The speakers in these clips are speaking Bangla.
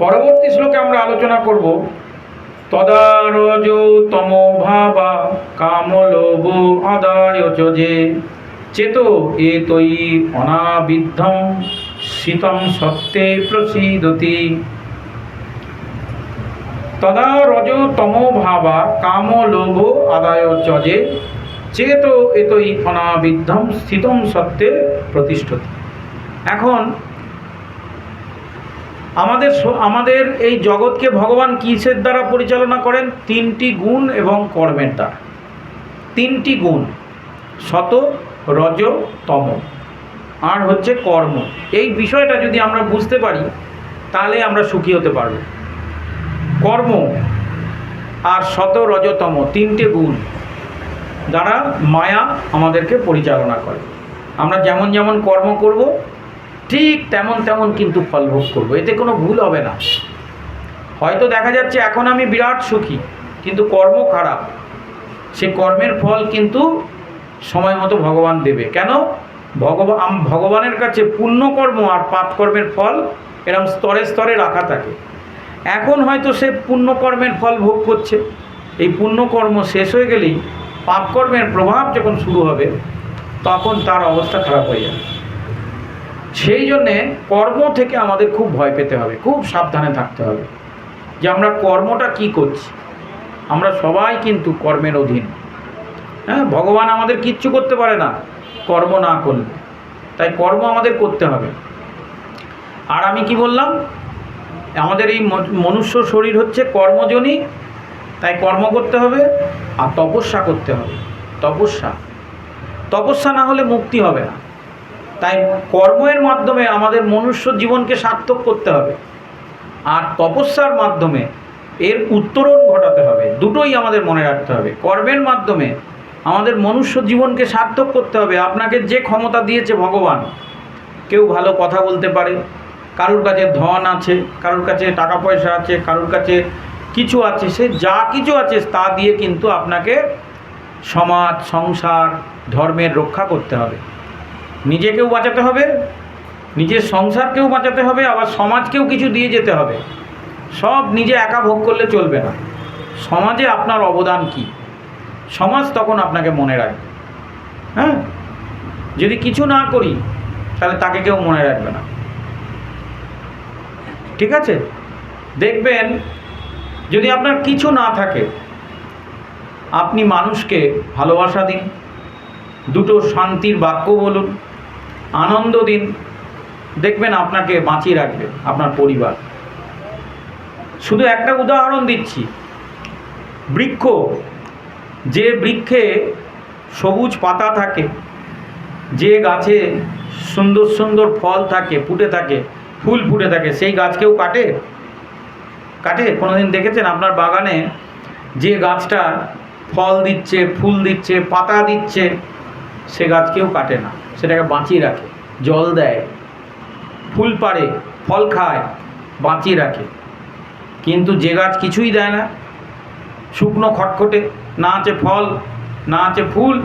পরবর্তী শ্লোকে আমরা আলোচনা করব, তদারজ তম ভাবা কামলোভ আদায় যে, চেত এ তৈ অনাবিদ্ধম শীতম সত্যে প্রসীদতি। তদা রজ তম ভাবা কাম লোভ আদায় চজে চেত এতই অনাবিদ্ধম স্থিতম সত্যে প্রতিষ্ঠতি। এখন আমাদের আমাদের এই জগৎকে ভগবান কিসের দ্বারা পরিচালনা করেন? তিনটি গুণ এবং কর্মের দ্বারা। তিনটি গুণ। শত, রজ, তম। আর হচ্ছে কর্ম। এই বিষয়টা যদি আমরা বুঝতে পারি, তাহলে আমরা সুখী হতে পারব। কর্ম আর শত রজতম তিনটে গুণ দ্বারা মায়া আমাদেরকে পরিচালনা করে। আমরা যেমন যেমন কর্ম করব ঠিক তেমন তেমন কিন্তু ফল ভোগ করব। এতে কোনো ভুল হবে না। হয়তো দেখা যাচ্ছে এখন আমি বিরাট সুখী, কিন্তু কর্ম খারাপ। সে কর্মের ফল কিন্তু সময় মতো ভগবান দেবে। কেন? ভগবান ভগবানের কাছে পুণ্যকর্ম আর পাপকর্মের ফল এরম স্তরে স্তরে রাখা থাকে। এখন হয়তো সে পুণ্যকর্মের ফল ভোগ করছে। এই পুণ্যকর্ম শেষ হয়ে গেলেই পাপকর্মের প্রভাব যখন শুরু হবে, তখন তার অবস্থা খারাপ হয়ে যাবে। সেই জন্যে কর্ম থেকে আমাদের খুব ভয় পেতে হবে, খুব সাবধানে থাকতে হবে যে আমরা কর্মটা কি করছি। আমরা সবাই কিন্তু কর্মের অধীন। হ্যাঁ ভগবান আমাদের কিচ্ছু করতে পারে না, কর্ম না করলে। তাই কর্ম আমাদের করতে হবে। আর আমি কি বললাম? আমাদের এই মনুষ্য শরীর হচ্ছে কর্মজনী, তাই কর্ম করতে হবে আর তপস্যা করতে হবে। তপস্যা। তপস্যা না হলে মুক্তি হবে না। তাই কর্মের মাধ্যমে আমাদের মনুষ্য জীবনকে সার্থক করতে হবে। আর তপস্যার মাধ্যমে এর উত্তরণ ঘটাতে হবে। দুটোই আমাদের মনে রাখতে হবে। কর্মের মাধ্যমে আমাদের মনুষ্য জীবনকে সার্থক করতে হবে। আপনাকে যে ক্ষমতা দিয়েছে ভগবান, কেউ ভালো কথা বলতে পারে। কারুর কাছে ধন আছে, কারুর কাছে টাকা পয়সা আছে, কারুর কাছে কিছু আছে, সে যা কিছু আছে তা দিয়ে কিন্তু আপনাকে সমাজ, সংসার, ধর্মের রক্ষা করতে হবে। নিজেকেও বাঁচাতে হবে, নিজের সংসারকেও বাঁচাতে হবে, আবার সমাজকেও কিছু দিয়ে যেতে হবে। সব নিজে একা ভোগ করলে চলবে না। সমাজে আপনার অবদান কি? সমাজ তখন আপনাকে মনে রাখবে। হ্যাঁ? যদি কিছু না করি, তাহলে তাকে কেউ মনে রাখবে না। ঠিক আছে? দেখবেন, যদি আপনার কিছু না থাকে, আপনি মানুষকে ভালোবাসা দিন, দুটো শান্তির বাক্য বলুন আনন্দ দিন। দেখবেন আপনাকে বাঁচিয়ে রাখবে আপনার পরিবার। শুধু একটা উদাহরণ দিচ্ছি। বৃক্ষ, যে বৃক্ষে সবুজ পাতা থাকে, যে গাছে সুন্দর সুন্দর ফল থাকে, ফুটে থাকে, ফুল ফুটে থাকে, সেই গাছ কেউ কাটে? কাটে? কোনোদিন দেখেছেন আপনার বাগানে যে গাছটা ফল দিচ্ছে, ফুল দিচ্ছে, পাতা দিচ্ছে, সে গাছকেও কাটে না। সেটাকে বাঁচিয়ে রাখে। জল দেয়, ফুল পাড়ে, ফল খায়, বাঁচিয়ে রাখে। কিন্তু যে গাছ কিছুই দেয় না, শুকনো খটখটে, না আছে ফল, না আছে ফুল,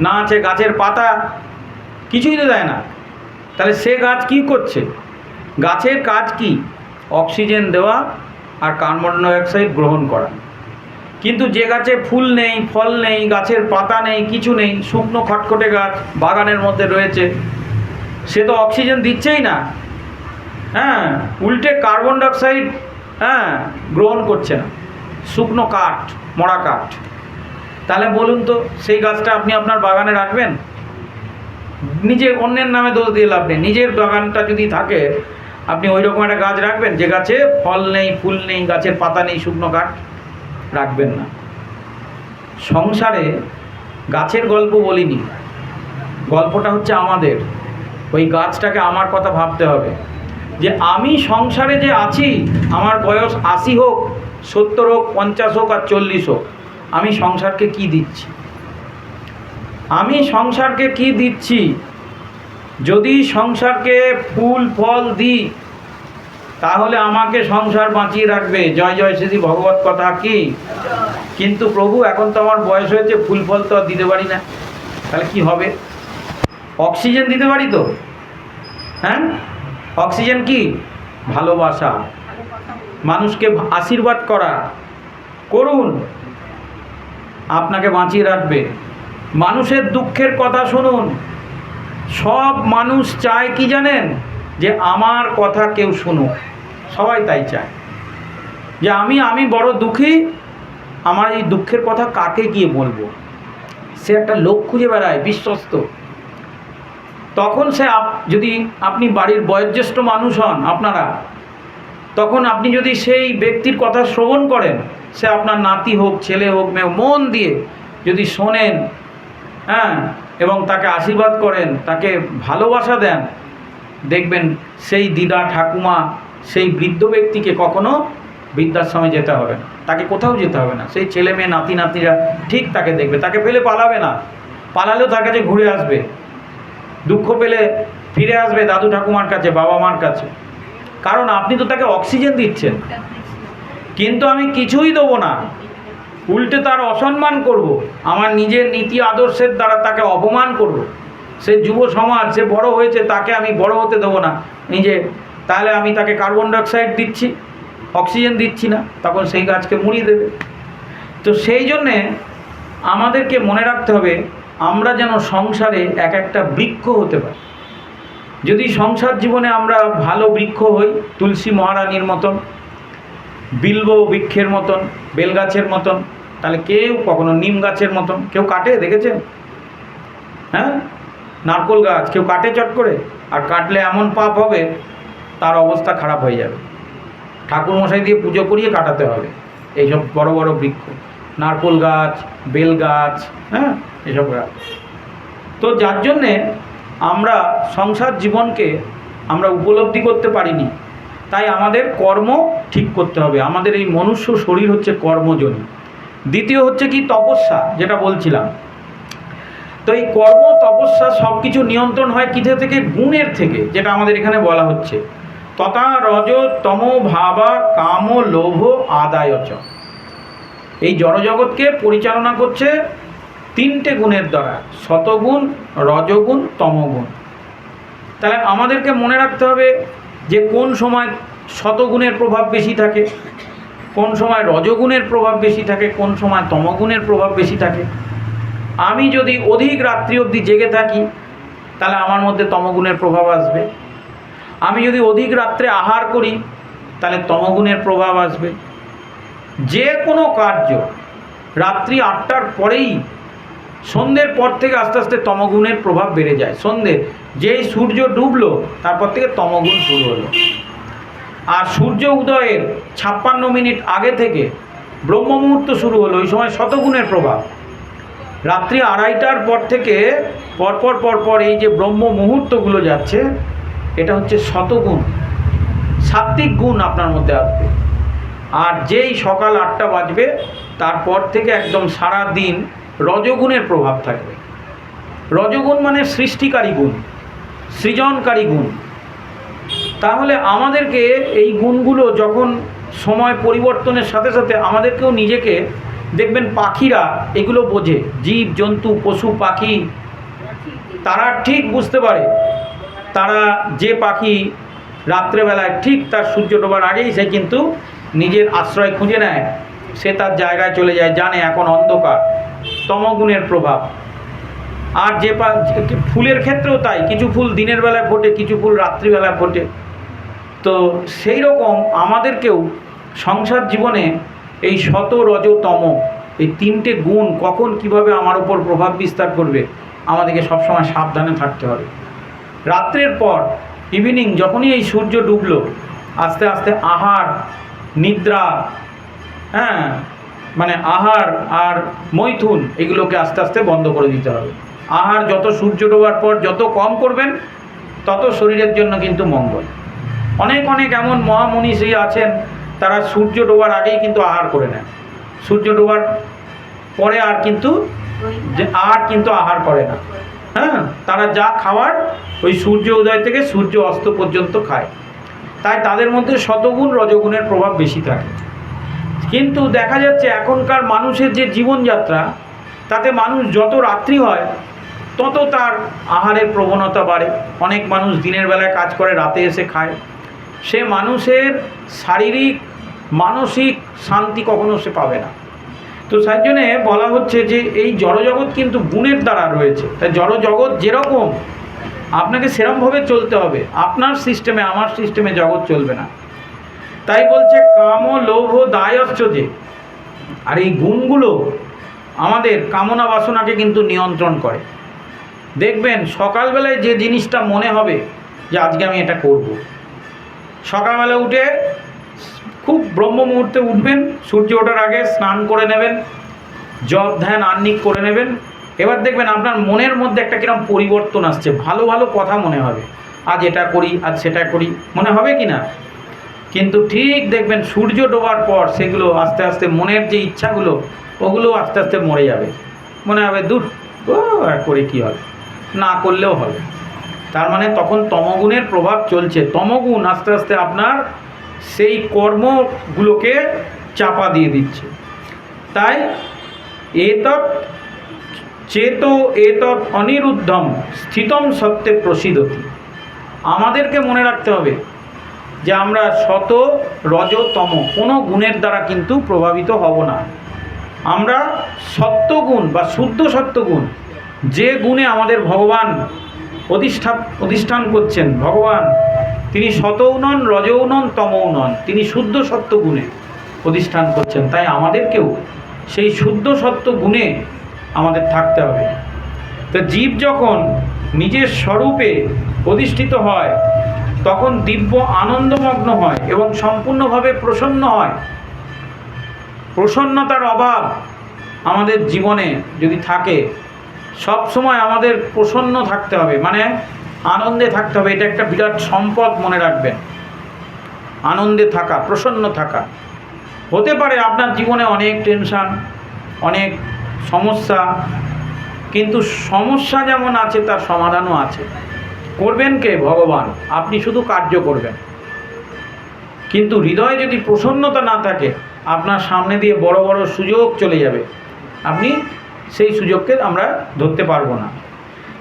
না আছে গাছের পাতা, কিছুই তো দেয় না। তাহলে সে গাছ কি করছে? গাছের কাজ কি? অক্সিজেন দেওয়া আর কার্বন ডাইঅক্সাইড গ্রহণ করা। কিন্তু যে গাছে ফুল নেই, ফল নেই, গাছের পাতা নেই, কিছু নেই, শুকনো খটখটে গাছ বাগানের মধ্যে রয়েছে, সে তো অক্সিজেন দিচ্ছেই না। হ্যাঁ উল্টে কার্বন ডাইঅক্সাইড হ্যাঁ গ্রহণ করছে না। শুকনো কাঠ, মরা কাঠ। তাহলে বলুন তো, সেই গাছটা আপনি আপনার বাগানে রাখবেন? নিজের অন্যের নামে দোষ দিয়ে লাভ নেই। নিজের বাগানটা যদি থাকে, আপনি ওই রকম একটা গাছ রাখবেন, যে গাছে ফল নেই, ফুল নেই, গাছের পাতা নেই, শুকনো কাঠ। রাখবেন না। সংসারে গাছের গল্প বলিনি। গল্পটা হচ্ছে আমাদের। ওই গাছটাকে আমার কথা ভাবতে হবে। যে আমি সংসারে যে আছি, আমার বয়স আশি হোক, সত্তর হোক, পঞ্চাশ হোক আর চল্লিশ হোক, আমি সংসারকে কি দিচ্ছি? আমি সংসারকে কি দিচ্ছি? যদি সংসারকে ফুল, ফল দিই তাহলে আমাকে সংসার বাঁচিয়ে রাখবে। জয় জয় শ্রী ভগবত কথা কি? কিন্তু প্রভু, এখন তো আমার বয়স হয়েছে, ফুল ফল তো দিতে পারি না। তাহলে কি হবে? অক্সিজেন দিতে পারি তো? হ্যাঁ? অক্সিজেন কি? ভালোবাসা। মানুষকে আশীর্বাদ করা। করুন। আপনাকে বাঁচিয়ে রাখবে। মানুষের দুঃখের কথা শুনুন। সব মানুষ চায় কি জানেন? যে আমার কথা কেউ শুনুক। সবাই তাই চায়। যে আমি আমি বড় দুঃখী, আমার এই দুঃখের কথা কাকে গিয়ে বলব? সে একটা লোক খুঁজে বেড়ায়, বিশ্বস্ত। তখন সে আপ- যদি আপনি বাড়ির বয়োজ্যেষ্ঠ মানুষ হন আপনারা, তখন আপনি যদি সেই ব্যক্তির কথা শ্রবণ করেন, সে আপনার নাতি হোক, ছেলে হোক, মেয়ে মন দিয়ে যদি শোনেন হ্যাঁ এবং তাকে আশীর্বাদ করেন, তাকে ভালোবাসা দেন, দেখবেন সেই দিদা ঠাকুমা সেই বৃদ্ধ ব্যক্তিকে কখনো বৃদ্ধাশ্রমে যেতে হবে না। তাকে কোথাও যেতে হবে না। সেই ছেলে মেয়ে, নাতি নাতিরা ঠিক তাকে দেখবে। তাকে ফেলে পালাবে না। পালালেও তার কাছে ঘুরে আসবে। দুঃখ পেলে ফিরে আসবে দাদু ঠাকুমার কাছে, বাবা মার কাছে। কারণ আপনি তো তাকে অক্সিজেন দিচ্ছেন। কিন্তু আমি কিছুই দেবো না। উল্টে তার অসম্মান করব। আমার নিজের নীতি আদর্শের দ্বারা তাকে অপমান করব। সে যুব সমাজ, সে বড় হয়েছে, তাকে আমি বড় হতে দেবো না। নিজে তাহলে আমি তাকে কার্বন ডাইঅক্সাইড দিচ্ছি অক্সিজেন দিচ্ছি না, তখন সেই গাছকে মুড়িয়ে দেবে। তো সেই জন্যে আমাদেরকে মনে রাখতে হবে, আমরা যেন সংসারে এক একটা বৃক্ষ হতে পারি। যদি সংসার জীবনে আমরা ভালো বৃক্ষ হই, তুলসী মহারানীর মতন, বিল্ব বৃক্ষের মতন বেলগাছের মতন, তাহলে কেউ কখনো নিম গাছের মতন, কেউ কাটে, দেখেছেন? হ্যাঁ? নারকোল গাছ, কেউ কাটে চট করে, আর কাটলে এমন পাপ হবে তার অবস্থা খারাপ হয়ে যাবে। ঠাকুর মশাই দিয়ে পুজো করিয়ে কাটাতে হবে। এইসব বড় বড় বৃক্ষ, নারকোল গাছ, বেল গাছ হ্যাঁ এসব গাছ। তো যার জন্যে আমরা সংসার জীবনকে আমরা উপলব্ধি করতে পারিনি। তাই আমাদের কর্ম ঠিক করতে হবে। আমাদের এই মনুষ্য শরীর হচ্ছে কর্মজনী। দ্বিতীয় হচ্ছে কি? তপস্যা, যেটা বলছিলাম। তো এই কর্ম, তপস্যা সব কিছু নিয়ন্ত্রণ হয় কিসে থেকে? গুণের থেকে, যেটা আমাদের এখানে বলা হচ্ছে। তথা রজ তম ভাবা কাম লোভ আদায়চ এই জড়জগৎকে পরিচালনা করছে তিনটে গুণের দ্বারা, শতগুণ, রজগুণ, তমগুণ। তাহলে আমাদেরকে মনে রাখতে হবে যে কোন সময় শতগুণের প্রভাব বেশি থাকে, কোন সময় রজগুণের প্রভাব বেশি থাকে, কোন সময় তমগুণের প্রভাব বেশি থাকে। আমি যদি অধিক রাত্রি অবধি জেগে থাকি, তাহলে আমার মধ্যে তমগুণের প্রভাব আসবে। আমি যদি অধিক রাত্রে আহার করি, তাহলে তমগুণের প্রভাব আসবে। যে কোনো কার্য রাত্রি আটটার পরেই, সন্ধ্যের পর থেকে আস্তে আস্তে তমগুণের প্রভাব বেড়ে যায়। সন্ধ্যে যেই সূর্য ডুবলো, তারপর থেকে তমগুণ শুরু হলো। আর সূর্য উদয়ের ছাপ্পান্ন মিনিট আগে থেকে ব্রহ্ম মুহূর্ত শুরু হলো, ওই সময় শতগুণের প্রভাব। রাত্রি আড়াইটার পর থেকে পরপর পরপর এই যে ব্রহ্ম মুহূর্তগুলো যাচ্ছে এটা হচ্ছে শতগুণ। সাত্বিক গুণ আপনার মধ্যে আসবে। আর যেই সকাল আটটা বাজবে, তারপর থেকে একদম সারা দিন রজগুণের প্রভাব থাকবে। রজগুণ মানে সৃষ্টিকারী গুণ, সৃজনকারী গুণ। তাহলে আমাদেরকে এই গুণগুলো যখন সময় পরিবর্তনের সাথে সাথে আমাদেরকেও নিজেকে, দেখবেন পাখিরা এগুলো বোঝে। জীব, জন্তু, পশু, পাখি, তারা ঠিক বুঝতে পারে। তারা যে পাখি রাত্রেবেলায় ঠিক তার সূর্য ডোবার আগেই সে কিন্তু নিজের আশ্রয় খুঁজে নেয়, সে তার জায়গায় চলে যায়, জানে এখন অন্ধকার, তমগুণের প্রভাব। আর যে ফুলের ক্ষেত্রেও তাই, কিছু ফুল দিনের বেলায় ফোটে, কিছু ফুল রাত্রিবেলায় ফোটে। তো সেই রকম আমাদেরকেও সংসার জীবনে এই শত রজ তম এই তিনটে গুণ কখন কীভাবে আমার উপর প্রভাব বিস্তার করবে, আমাদেরকে সবসময় সাবধানে থাকতে হবে। রাত্রের পর ইভিনিং যখনই এই সূর্য ডুবলো আস্তে আস্তে আহার নিদ্রা হ্যাঁ মানে আহার আর মৈথুন এগুলোকে আস্তে আস্তে বন্ধ করে দিতে হবে। আহার যত সূর্য ডোবার পর যত কম করবেন তত শরীরের জন্য কিন্তু মঙ্গল। অনেক অনেক এমন মহামনীষী আছেন তারা সূর্য ডোবার আগেই কিন্তু আহার করে নেন। সূর্য ডোবার পরে আর কিন্তু যে আর কিন্তু আহার করে না। হ্যাঁ? তারা যা খাওয়ার, ওই সূর্য উদয় থেকে সূর্য অস্ত পর্যন্ত খায়। তাই তাদের মধ্যে শতগুণ রজগুণের প্রভাব বেশি থাকে। কিন্তু দেখা যাচ্ছে এখনকার মানুষের যে জীবনযাত্রা, তাতে মানুষ যত রাত্রি হয়, তত তার আহারের প্রবণতা বাড়ে। অনেক মানুষ দিনের বেলায় কাজ করে, রাতে এসে খায়। সে মানুষের শারীরিক, মানসিক শান্তি কখনো সে পাবে না। তো সেই জন্যে বলা হচ্ছে যে এই জড়জগৎ কিন্তু গুণের দ্বারা রয়েছে। তাই জড়জগৎ যেরকম আপনাকে সেরমভাবে চলতে হবে। আপনার সিস্টেমে আমার সিস্টেমে জগৎ চলবে না। তাই বলছে, কাম লোভ দায়শ্চ যে। আর এই গুণগুলো আমাদের কামনা বাসনাকে কিন্তু নিয়ন্ত্রণ করে। দেখবেন, সকালবেলায় যে জিনিসটা মনে হবে যে, আজকে আমি এটা করব। সকালবেলা উঠে খুব ব্রহ্ম মুহূর্তে উঠবেন, সূর্য ওঠার আগে স্নান করে নেবেন, জপ ধ্যান আহ্নিক করে নেবেন। এবার দেখবেন আপনার মনের মধ্যে একটা কিরম পরিবর্তন আসছে, ভালো ভালো কথা মনে হবে। আজ এটা করি, আজ সেটা করি, মনে হবে কি না? কিন্তু ঠিক দেখবেন সূর্য ডোবার পর সেগুলো আস্তে আস্তে মনের যে ইচ্ছাগুলো, ওগুলো আস্তে আস্তে মরে যাবে। মনে হবে, দূর, ও করে কী হবে? না করলেও হবে। তার মানে তখন তমগুণের প্রভাব চলছে। তমগুণ আস্তে আস্তে আপনার সেই কর্মগুলোকে চাপা দিয়ে দিচ্ছে। তাই এতৎ চেত এতৎ অনিরুদ্ধম স্থিতম সত্যে প্রসিদ্ধতি। আমাদেরকে মনে রাখতে হবে যে আমরা শত রজতম, কোনো গুণের দ্বারা কিন্তু প্রভাবিত হব না। আমরা সত্যগুণ বা শুদ্ধ সত্যগুণ, যে গুণে আমাদের ভগবান অধিষ্ঠা অধিষ্ঠান করছেন, ভগবান তিনি শতও নন রজও নন তমও নন। তিনি শুদ্ধ সত্য গুণে প্রতিষ্ঠান করছেন। তাই আমাদেরকেও সেই শুদ্ধ সত্য গুণে আমাদের থাকতে হবে। তো জীব যখন নিজের স্বরূপে প্রতিষ্ঠিত হয়, তখন দিব্য আনন্দমগ্ন হয় এবং সম্পূর্ণভাবে প্রসন্ন হয়। প্রসন্নতার অভাব আমাদের জীবনে যদি থাকে সব সময় আমাদের প্রসন্ন থাকতে হবে। মানে আনন্দে থাকতে হবে, এটা একটা বিরাট সম্পদ মনে রাখবেন। আনন্দে থাকা, প্রসন্ন থাকা। হতে পারে আপনার জীবনে অনেক টেনশান অনেক সমস্যা, কিন্তু সমস্যা যেমন আছে, তার সমাধানও আছে। করবেন কে? ভগবান। আপনি শুধু কার্য করবেন। কিন্তু হৃদয়ে যদি প্রসন্নতা না থাকে, আপনার সামনে দিয়ে বড় বড় সুযোগ চলে যাবে। আপনি সেই সুযোগকে আমরা ধরতে পারব না।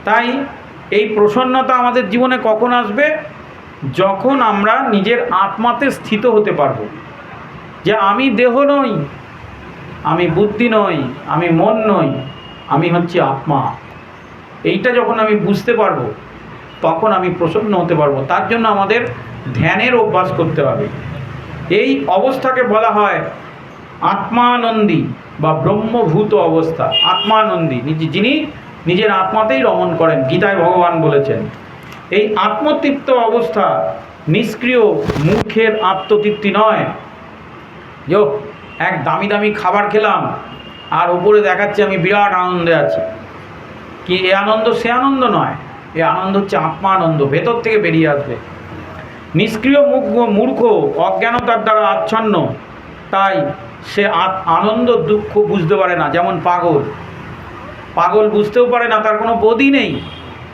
তাই এই প্রসন্নতা আমাদের জীবনে কখন আসবে? যখন আমরা নিজের আত্মাতে স্থিত হতে পারব। যে আমি দেহ নই, আমি বুদ্ধি নই, আমি মন নই, আমি হচ্ছে আত্মা। এইটা যখন আমি বুঝতে পারব, তখন আমি প্রসন্ন হতে পারব। তার জন্য আমাদের ধ্যানের অভ্যাস করতে হবে। এই অবস্থাকে বলা হয় আত্মানন্দী বা ব্রহ্মভূত অবস্থা। আত্মানন্দী, যিনি নিজের আত্মাতেই রমণ করেন, গীতায় ভগবান বলেছেন। এই আত্মতৃপ্ত অবস্থা নিষ্ক্রিয় মূর্খের আত্মতৃপ্তি নয়। যো, এক দামি দামি খাবার খেলাম, আর ওপরে দেখাচ্ছে আমি বিরাট আনন্দে আছি। কি এ আনন্দ সে আনন্দ নয়, এ আনন্দ হচ্ছে আত্মা আনন্দ ভেতর থেকে বেরিয়ে আসবে। নিষ্ক্রিয় মুখ মূর্খ, অজ্ঞানতার দ্বারা আচ্ছন্ন, তাই সে আনন্দ দুঃখ বুঝতে পারে না, যেমন পাগল। পাগল বুঝতেও পারে না, তার কোনো বোধই নেই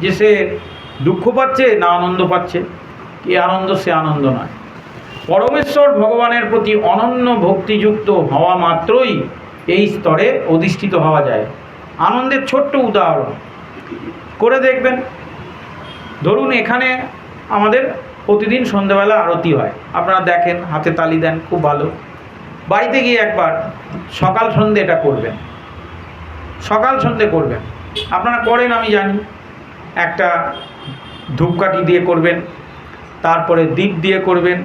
যে সে দুঃখ পাচ্ছে না আনন্দ পাচ্ছে। এ আনন্দ, সে আনন্দ নয়। পরমেশ্বর ভগবানের প্রতি অনন্য ভক্তিযুক্ত হওয়া মাত্রই এই স্তরে অধিষ্ঠিত হওয়া যায়। আনন্দের ছোট্ট উদাহরণ। করে দেখবেন, ধরুন এখানে আমাদের প্রতিদিন সন্ধ্যাবেলা আরতি হয়। আপনারা দেখেন, হাতে তালি দেন, খুব ভালো। বাড়িতে গিয়ে একবার সকাল সন্ধে এটা করবেন। সকাল সন্ধে করবেন। আপনারা করেন, আমি জানি। একটা ধূপকাঠি দিয়ে করবেন, তারপরে দীপ দিয়ে করবেন,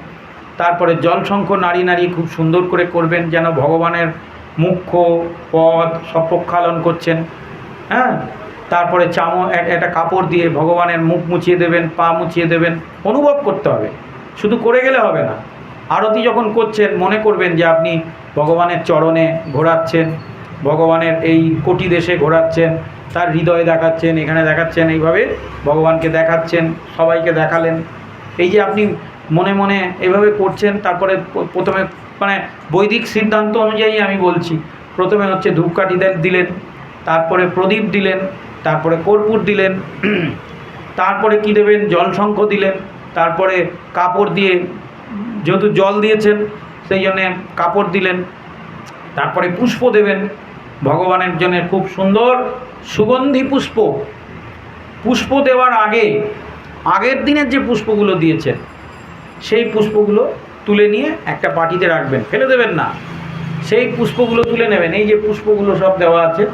তারপরে জলশঙ্খ নাড়ি নাড়িয়ে খুব সুন্দর করে করবেন, যেন ভগবানের মুখ্য পদ সব প্রক্ষালন করছেন। হ্যাঁ? তারপরে চামো এক- একটা কাপড় দিয়ে ভগবানের মুখ মুছিয়ে দেবেন, পা মুছিয়ে দেবেন, অনুভব করতে হবে। শুধু করে গেলে হবে না। আরতি যখন করছেন, মনে করবেন যে আপনি ভগবানের চরণে ঘোরাচ্ছেন। ভগবানের এই কোটি দেশে ঘোরাচ্ছেন, তার হৃদয়ে দেখাচ্ছেন, এখানে দেখাচ্ছেন, এইভাবে ভগবানকে দেখাচ্ছেন, সবাইকে দেখালেন। এই যে আপনি মনে মনে এভাবে করছেন, তারপরে প্রথমে মানে বৈদিক সিদ্ধান্ত অনুযায়ী আমি বলছি, প্রথমে হচ্ছে ধূপকাঠি দিলেন, তারপরে প্রদীপ দিলেন, তারপরে কর্পূর দিলেন, তারপরে কি দেবেন? জলশঙ্খ দিলেন, তারপরে কাপড় দিয়ে যেহেতু জল দিয়েছেন, সেই জন্যে কাপড় দিলেন, তারপরে পুষ্প দেবেন ভগবানের জন্য খুব সুন্দর সুগন্ধি পুষ্প। পুষ্প দেওয়ার আগে, আগের দিনের যে পুষ্পগুলো দিয়েছেন, সেই পুষ্পগুলো তুলে নিয়ে একটা বাটিতে রাখবেন। ফেলে দেবেন না। সেই পুষ্পগুলো তুলে নেবেন। এই যে পুষ্পগুলো সব দেওয়া আছে,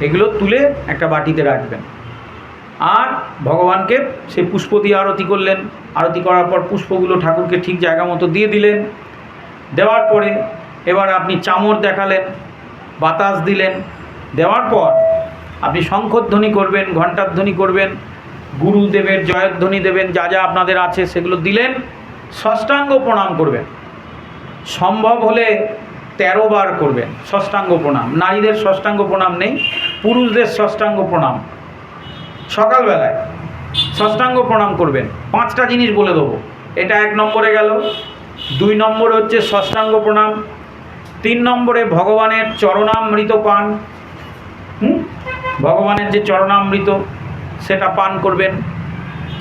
এগুলো তুলে একটা বাটিতে রাখবেন। আর ভগবানকে সেই পুষ্প দিয়ে আরতি করলেন। আরতি করার পর পুষ্পগুলো ঠাকুরকে ঠিক জায়গা মতো দিয়ে দিলেন। দেওয়ার পরে এবার আপনি চামর দেখালেন। বাতাস দিলেন। দেওয়ার পর আপনি শঙ্খধ্বনি করবেন, ঘণ্টাধ্বনি করবেন, গুরুদেবের জয়ধ্বনি দেবেন, যা যা আপনাদের আছে সেগুলো দিলেন ষষ্ঠাঙ্গ প্রণাম করবেন। সম্ভব হলে তেরো বার করবেন ষষ্ঠাঙ্গ প্রণাম। নারীদের ষষ্ঠাঙ্গ প্রণাম নেই, পুরুষদের ষষ্ঠাঙ্গ প্রণাম। সকালবেলায় ষষ্ঠাঙ্গ প্রণাম করবেন। পাঁচটা জিনিস বলে দেবো। এটা এক নম্বরে গেল। দুই নম্বরে হচ্ছে ষষ্ঠাঙ্গ প্রণাম। তিন নম্বরে ভগবানের চরণামৃত পান? ভগবানের যে চরণামৃত, সেটা পান করবেন।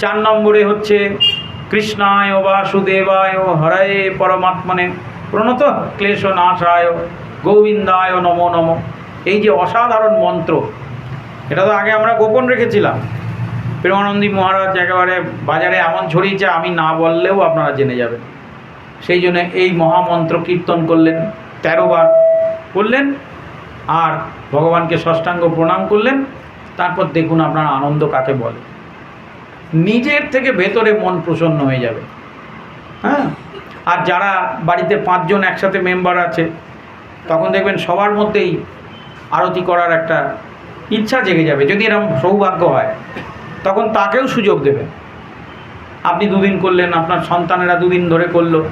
চার নম্বরে হচ্ছে কৃষ্ণায় বাসুদেবায় হরায় পরমাত্মনে প্রণত ক্লেশ নাশায় গোবিন্দায় নমো নম। এই যে অসাধারণ মন্ত্র, এটা তো আগে আমরা গোপন রেখেছিলাম। প্রেমানন্দী মহারাজ একেবারে বাজারে এমন ছড়িয়েছে, আমি না বললেও আপনারা জেনে যাবেন। সেই জন্য এই মহামন্ত্র কীর্তন করলেন। তেরো বার করলেন আর ভগবানকে ষষ্ঠাঙ্গ প্রণাম করলেন। তারপর দেখুন আপনার আনন্দ কাকে বলে। নিজের থেকে ভেতরে মন প্রসন্ন হয়ে যাবে। হ্যাঁ? আর যারা বাড়িতে পাঁচজন একসাথে মেম্বার আছে, তখন দেখবেন সবার মধ্যেই আরতি করার একটা ইচ্ছা জেগে যাবে। যদি এরকম সৌভাগ্য হয়, তখন তাকেও সুযোগ দেবেন আপনি দুদিন করলেন, আপনার সন্তানেরা দুদিন ধরে করল।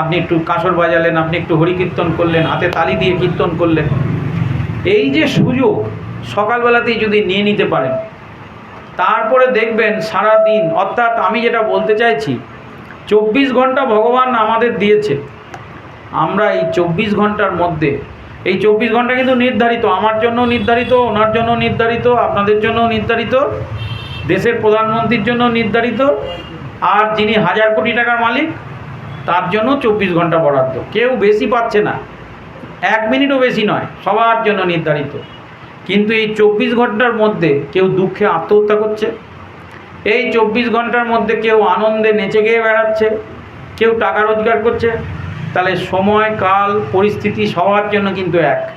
আপনি একটু কাঁসর বাজালেন, আপনি একটু হরিকীর্তন করলেন, হাতে তালি দিয়ে কীর্তন করলেন। এই যে সুযোগ সকালবেলাতেই যদি নিয়ে নিতে পারেন, তারপরে দেখবেন সারা দিন অর্থাৎ আমি যেটা বলতে চাইছি, চব্বিশ ঘণ্টা ভগবান আমাদের দিয়েছে। আমরা এই চব্বিশ ঘণ্টার মধ্যে, এই চব্বিশ ঘণ্টা কিন্তু নির্ধারিত, আমার জন্য নির্ধারিত, ওনার জন্য নির্ধারিত, আপনাদের জন্য নির্ধারিত, দেশের প্রধানমন্ত্রীর জন্য নির্ধারিত, আর যিনি হাজার কোটি টাকার মালিক তার জন্য চব্বিশ ঘণ্টা বরাদ্দ। কেউ বেশি পাচ্ছে না। এক মিনিটও বেশি নয়, সবার জন্য নির্ধারিত। কিন্তু এই চব্বিশ ঘণ্টার মধ্যে কেউ দুঃখে আত্মহত্যা করছে। এই চব্বিশ ঘণ্টার মধ্যে কেউ আনন্দে নেচে গিয়ে বেড়াচ্ছে, কেউ টাকা রোজগার করছে, তাহলে সময়, কাল, পরিস্থিতি সবার জন্য কিন্তু এক।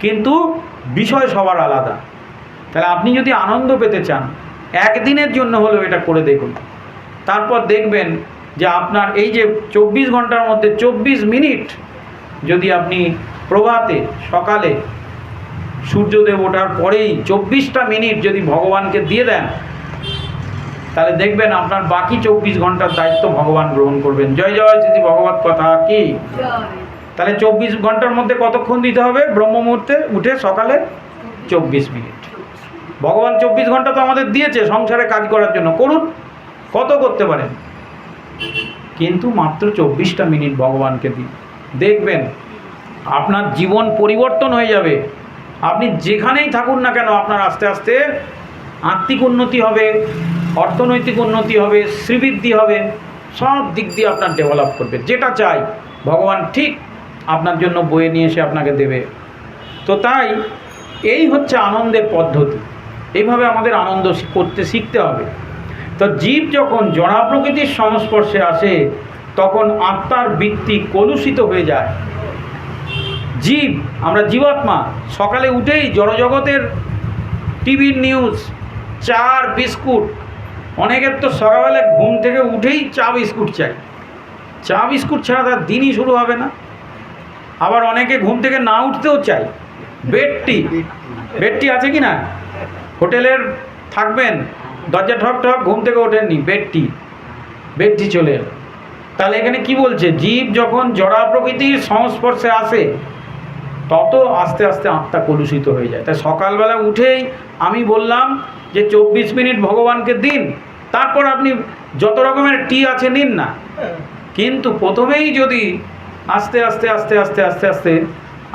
কিন্তু বিষয় সবার আলাদা। তাহলে আপনি যদি আনন্দ পেতে চান, একদিনের জন্য হলেও এটা করে দেখুন। তারপর দেখবেন যে আপনার এই যে চব্বিশ ঘণ্টার মধ্যে চব্বিশ মিনিট যদি আপনি প্রভাতে, সকালে সূর্যদেব ওঠার পরেই চব্বিশটা মিনিট যদি ভগবানকে দিয়ে দেন, তাহলে দেখবেন আপনার বাকি চব্বিশ ঘণ্টার দায়িত্ব ভগবান গ্রহণ করবেন। জয় জয় যদি ভগবত কথা কি? তাহলে চব্বিশ ঘণ্টার মধ্যে কতক্ষণ দিতে হবে ব্রহ্ম মুহূর্তে উঠে সকালে? চব্বিশ মিনিট। ভগবান চব্বিশ ঘণ্টা তো আমাদের দিয়েছে সংসারে কাজ করার জন্য। করুন, কত করতে পারেন? কিন্তু মাত্র চব্বিশটা মিনিট ভগবানকে দিন। দেখবেন, আপনার জীবন পরিবর্তন হয়ে যাবে। আপনি যেখানেই থাকুন না কেন, আপনার আস্তে আস্তে আত্মিক উন্নতি হবে, অর্থনৈতিক উন্নতি হবে, শ্রীবৃদ্ধি হবে, সব দিক দিয়ে আপনার ডেভেলপ করবে। যেটা চাই, ভগবান ঠিক আপনার জন্য বয়ে নিয়ে এসে আপনাকে দেবে। তো তাই, এই হচ্ছে আনন্দের পদ্ধতি। এইভাবে আমাদের আনন্দ করতে শিখতে হবে। তো জীব যখন জড়া প্রকৃতির সংস্পর্শে আসে, তখন আত্মার বৃত্তি কলুষিত হয়ে যায়। জীব, আমরা জীবাত্মা, সকালে উঠেই জড়জগতের টিভির নিউজ, চা আর বিস্কুট, অনেকের তো সকালবেলা ঘুম থেকে উঠেই চা বিস্কুট চাই। চা বিস্কুট ছাড়া তার দিনই শুরু হবে না। আবার অনেকে ঘুম থেকে না উঠতেও চায়। বেডটি বেডটি আছে কি না? হোটেলের থাকবেন দরজা ঠক ঠক, ঘুম থেকে ওঠেননি, বেডটি বেডটি চলে এলো। তাহলে এখানে কি বলছে? জীব যখন জড়া প্রকৃতির সংস্পর্শে আসে, তত আস্তে আস্তে আত্মা কলুষিত হয়ে যায়। তাই সকালবেলা উঠেই আমি বললাম যে, চব্বিশ মিনিট ভগবানকে দিন, তারপর আপনি যত রকমের টি আছে নিন না। কিন্তু প্রথমেই যদি আস্তে আস্তে আস্তে আস্তে আস্তে আস্তে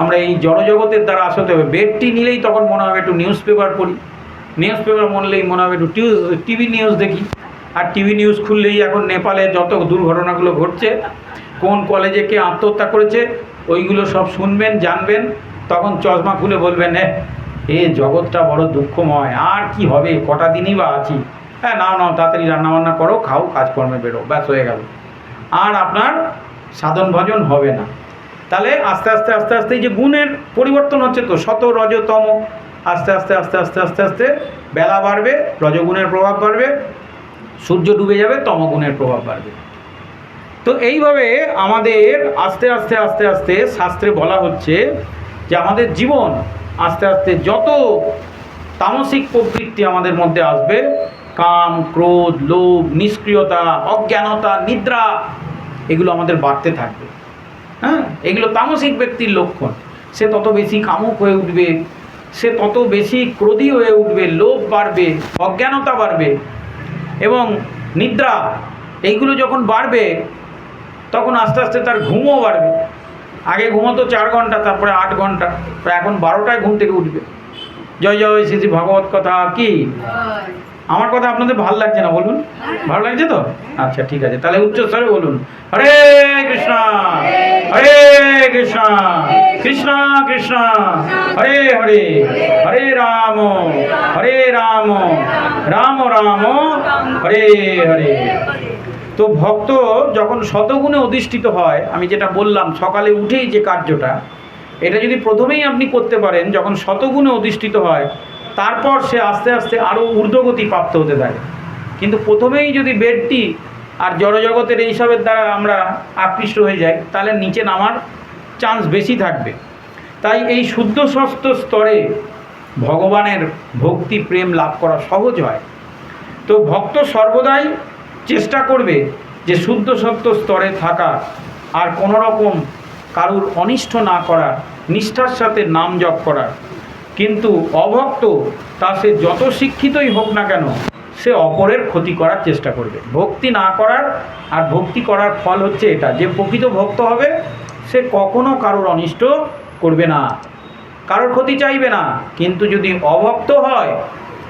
আমরা এই জড়জগতের দ্বারা আসতে হবে, বেডটি নিলেই তখন মনে হবে একটু নিউজ পেপার পড়ি। নিউজ পেপার মনলেই মনে হবে একটু টিউজ টিভি নিউজ দেখি। আর টিভি নিউজ খুললেই এখন নেপালে যত দুর্ঘটনাগুলো ঘটছে, কোন কলেজে কে আত্মহত্যা করেছে, ওইগুলো সব শুনবেন, জানবেন, তখন চশমা খুলে বলবেন হ্যাঁ এ জগৎটা বড় দুঃখময়, আর কি হবে? কটা দিনই বা আছি? হ্যাঁ নাও নাও, তাড়াতাড়ি রান্নাবান্না করো, খাও, কাজকর্মে বেরো, ব্যাস, হয়ে গেল। আর আপনার সাধন ভজন হবে না। তাহলে আস্তে আস্তে আস্তে আস্তে এই যে গুণের পরিবর্তন হচ্ছে তো শত রজতম আস্তে আস্তে আস্তে আস্তে আস্তে আস্তে বেলা বাড়বে, রজগুণের প্রভাব বাড়বে, সূর্য ডুবে যাবে, তমগুণের প্রভাব বাড়বে। তো এইভাবে আমাদের আস্তে আস্তে আস্তে আস্তে শাস্ত্রে বলা হচ্ছে যে আমাদের জীবন আস্তে আস্তে যত তামসিক প্রবৃত্তি আমাদের মধ্যে আসবে, কাম, ক্রোধ, লোভ, নিষ্ক্রিয়তা, অজ্ঞানতা, নিদ্রা, এগুলো আমাদের বাড়তে থাকবে। হ্যাঁ? এগুলো তামসিক ব্যক্তির লক্ষণ। সে তত বেশি কামুক হয়ে উঠবে সে তত বেশি ক্রোধী হয়ে উঠবে, লোভ বাড়বে, অজ্ঞানতা বাড়বে এবং নিদ্রা এইগুলো যখন বাড়বে, তখন আস্তে আস্তে তার ঘুমও বাড়বে। আগে ঘুমোতো চার ঘণ্টা, তারপরে আট ঘণ্টা এখন বারোটায় ঘুম থেকে উঠবে। জয় জয় শ্রী শ্রী ভগবত কথা কি? আমার কথা আপনাদের ভালো লাগছে না, বলুন। ভালো লাগছে তো? আচ্ছা ঠিক আছে, তাহলে উচ্চস্তরে বলুন। হরে কৃষ্ণ! হরে কৃষ্ণ কৃষ্ণ কৃষ্ণ। হরে হরে হরে রাম হরে রাম রাম রাম, হরে হরে। তো ভক্ত যখন শতগুণে অধিষ্ঠিত হয়, আমি যেটা বললাম, সকালে উঠেই যে কার্যটা, এটা যদি প্রথমেই আপনি করতে পারেন, যখন শতগুণে অধিষ্ঠিত হয়, তারপর সে আস্তে আস্তে আরও ঊর্ধ্বগতি প্রাপ্ত হতে থাকে। কিন্তু প্রথমেই যদি বেডটি আর জড়জগতের এইসবের দ্বারা আমরা আকৃষ্ট হয়ে যাই, তাহলে নিচে নামার চান্স বেশি থাকবে। তাই এই শুদ্ধ ষষ্ঠ স্তরে ভগবানের ভক্তি, প্রেম লাভ করা সহজ হয়। তো ভক্ত সর্বদাই চেষ্টা করবে যে শুদ্ধ সত্য স্তরে থাকা আর কোনো রকম কারুর অনিষ্ট না করা, নিষ্ঠার সাথে নাম জপ করার কিন্তু অভক্ত তা সে যত শিক্ষিতই হোক না কেন সে অপরের ক্ষতি করার চেষ্টা করবে। ভক্তি না করার আর ভক্তি করার ফল হচ্ছে এটা। যে প্রকৃত ভক্ত হবে, সে কখনো কারোর অনিষ্ট করবে না। কারোর ক্ষতি চাইবে না। কিন্তু যদি অভক্ত হয়,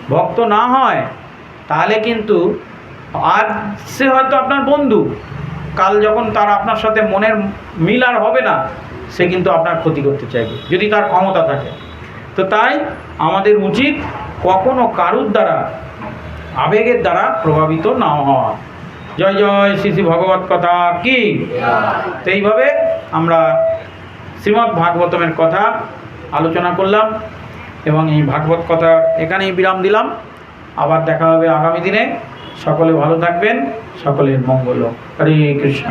ভক্ত না হয়, তাহলে কিন্তু আজ সে হয়তো আপনার বন্ধু, কাল যখন তার আপনার সাথে মনের মিল আর হবে না, সে কিন্তু আপনার ক্ষতি করতে চাইবে, যদি তার ক্ষমতা থাকে। তো তাই আমাদের উচিত কখনো কারুর দ্বারা আবেগের দ্বারা প্রভাবিত না হওয়া। জয় জয় শ্রী শ্রী ভগবত কথা কি? তো এইভাবে আমরা শ্রীমদ্ ভাগবতমের কথা আলোচনা করলাম এবং এই ভাগবত কথা এখানেই বিরাম দিলাম। আবার দেখা হবে আগামী দিনে। সকলে ভালো থাকবেন সকলের মঙ্গল হোক। হরে কৃষ্ণ।